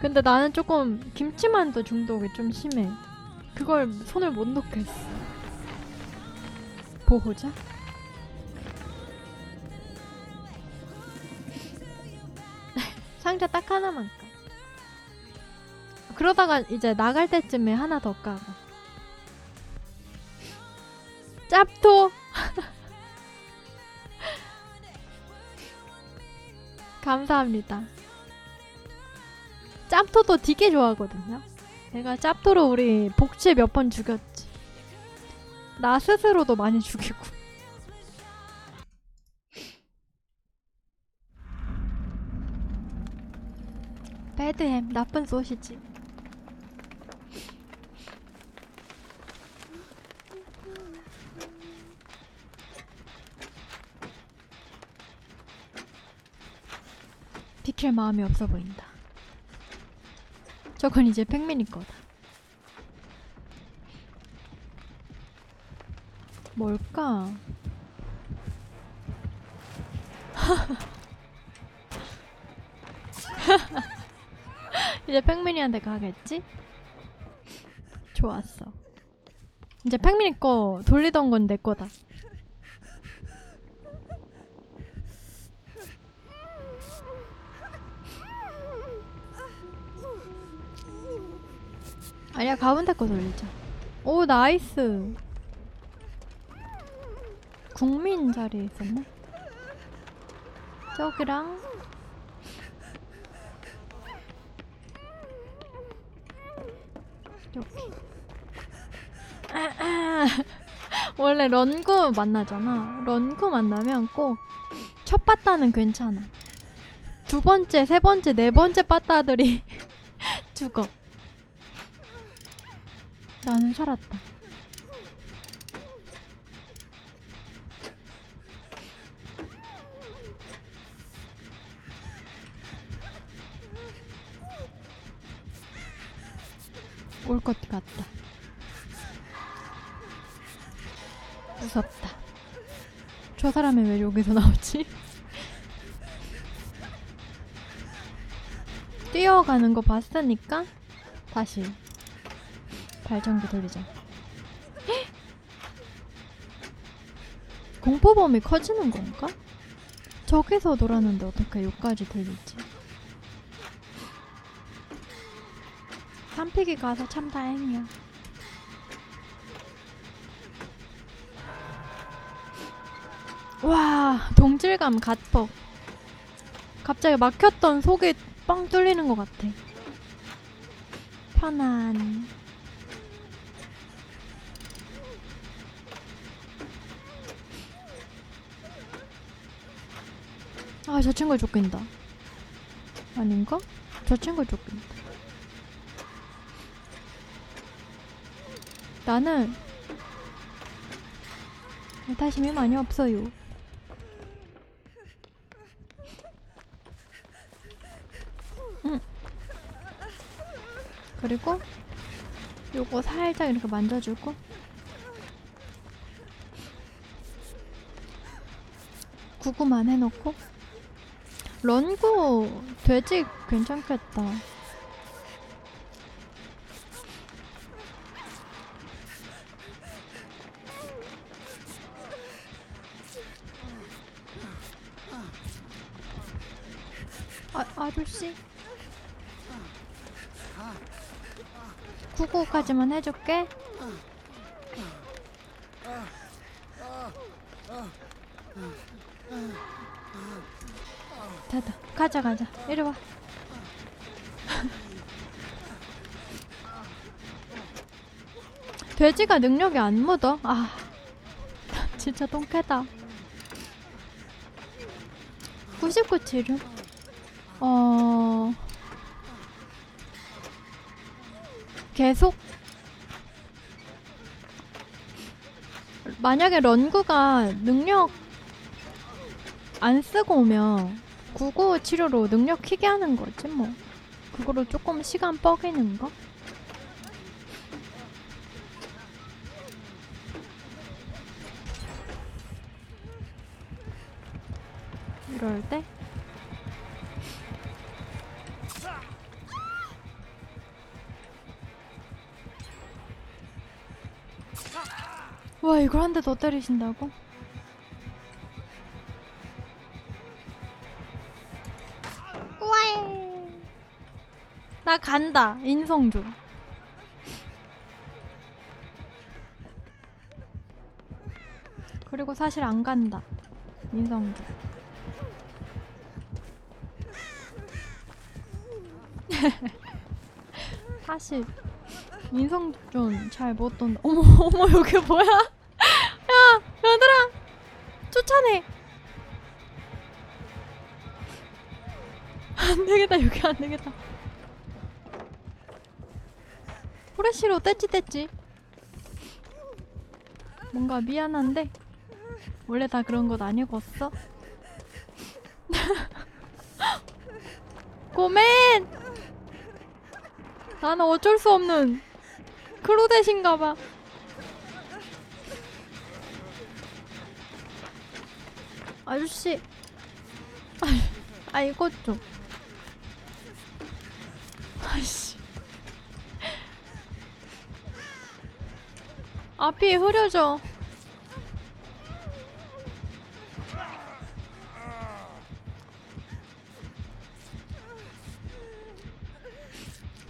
근데 나는 조금 김치만두 중독이 좀 심해. 그걸 손을 못 놓겠어. 보호자? 상자 딱 하나만 까. 그러다가 이제 나갈 때쯤에 하나 더 까고. 짭토! 감사합니다. 짭토도 되게 좋아하거든요. 내가 짭토로 우리 복치 몇번 죽였지. 나 스스로도 많이 죽이고. 배드햄 나쁜 소시지. 비킬 마음이 없어 보인다. 저건 이제 팽민이 거다. 뭘까? 이제 팽민이한테 가겠지? 좋았어. 이제 팽민이 거 돌리던 건 내 거다. 아니야 가운데 거 돌리자. 오 나이스. 국민 자리에 있었네. 저기랑 여기. 원래 런구 만나잖아. 런구 만나면 꼭첫 빠따는 괜찮아. 두 번째, 세 번째, 네 번째 빠따들이 죽어. 나는 살았다. 올 것 같다. 무섭다. 저 사람이 왜 여기서 나오지? 뛰어가는 거 봤으니까 다시 발전기 돌리자. 헉! 공포범이 커지는 건가? 저기서 놀았는데 어떻게 여기까지 들리지? 삼픽이 가서 참 다행이야. 와, 동질감 갓퍽. 갑자기 막혔던 속이 뻥 뚫리는 것 같아. 편안. 아, 저 친구 쫓긴다. 아닌가? 저 친구 쫓긴다. 나는 타심이 많이 없어요. 응. 그리고 요거 살짝 이렇게 만져주고 구구만 해놓고 런구 돼지 괜찮겠다. 아, 아저씨. 구구까지만 해줄게. 됐다. 가자, 가자. 이리 와. 돼지가 능력이 안 묻어? 아, 진짜 똥캐다. 99 치료? 어... 계속 만약에 런구가 능력 안 쓰고 오면 구구 치료로 능력 키게 하는 거지 뭐. 그거로 조금 시간 뻐기는 거? 이럴 때? 와 이걸 한 대 더 때리신다고? 나 간다. 인성조 그리고 사실 안 간다. 인성조 사실 인성존 잘못 돈다 어머 어머 여기 뭐야? 야 얘들아! 쫓아내 안 되겠다 여기 안 되겠다 후레쉬로 떼찌 떼찌. 뭔가 미안한데? 원래 다 그런 것 아니었어? 고맨! 나는 어쩔 수 없는 크로댓인가봐. 아저씨. 아, 아 이것 좀 아이씨 앞이 흐려져.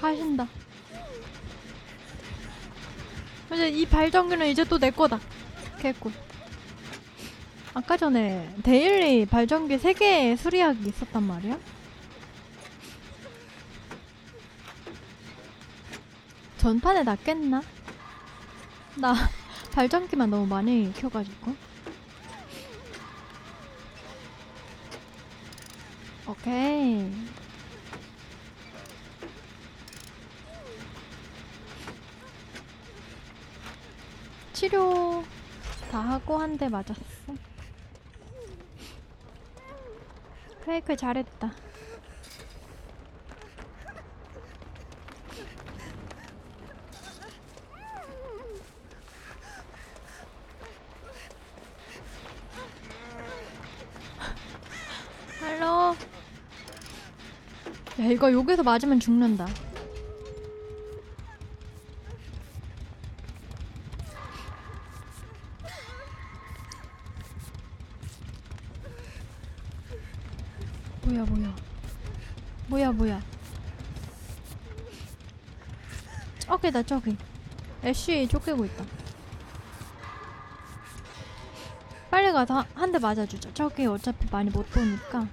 가신다. 이제 이 발전기는 이제 또 내 거다. 개꿀. 아까 전에 데일리 발전기 3개 수리하기 있었단 말이야? 전판에 낫겠나? 나 발전기만 너무 많이 켜가지고. 오케이. 치료 다 하고 한 대 맞았어. 페이크 잘했다 할로 야 이거 여기서 맞으면 죽는다. 뭐야 뭐야. 뭐야 뭐야. 저기다 저기. 애쉬 쫓기고 있다. 빨리 가서 한 대 맞아주자. 저기 어차피 많이 못 도니까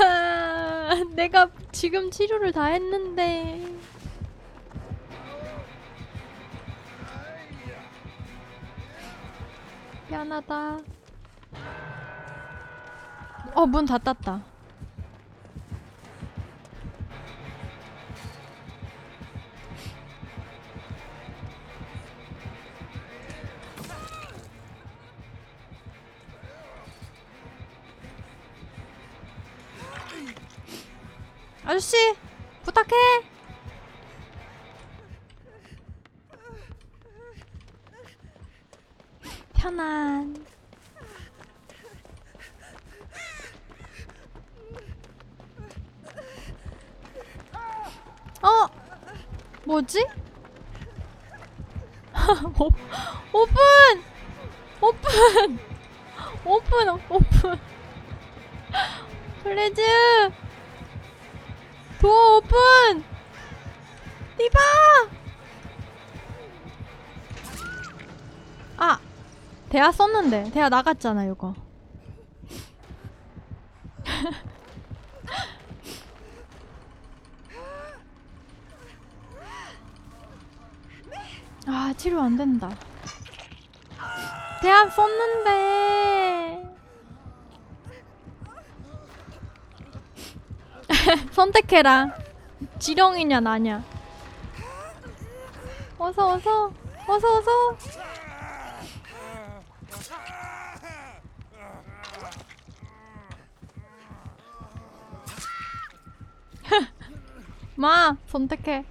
아, 내가 지금 치료를 다 했는데. 미안하다. 어 문 닫았다 편안. 어? 뭐지? 오, 오픈! 오픈! 오픈 오픈. 플레즈! 도어 오픈! 디바! 아! 대화 썼는데. 대화 나갔잖아, 이거. 아, 치료 안 된다. 대화 썼는데. 선택해라. 지렁이냐 나냐. 어서 어서 어서 어서. 마 선택해.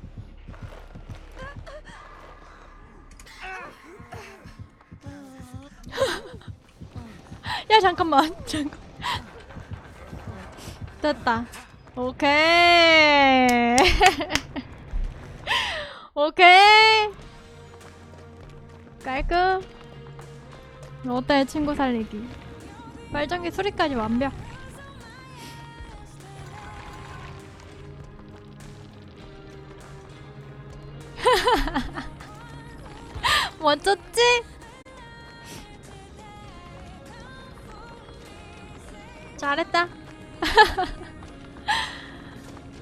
야 잠깐만 잠깐. 됐다. 오케이. 오케이. 깔끔. 어때 친구 살리기. 발전기 수리까지 완벽. 멋졌지? 잘했다.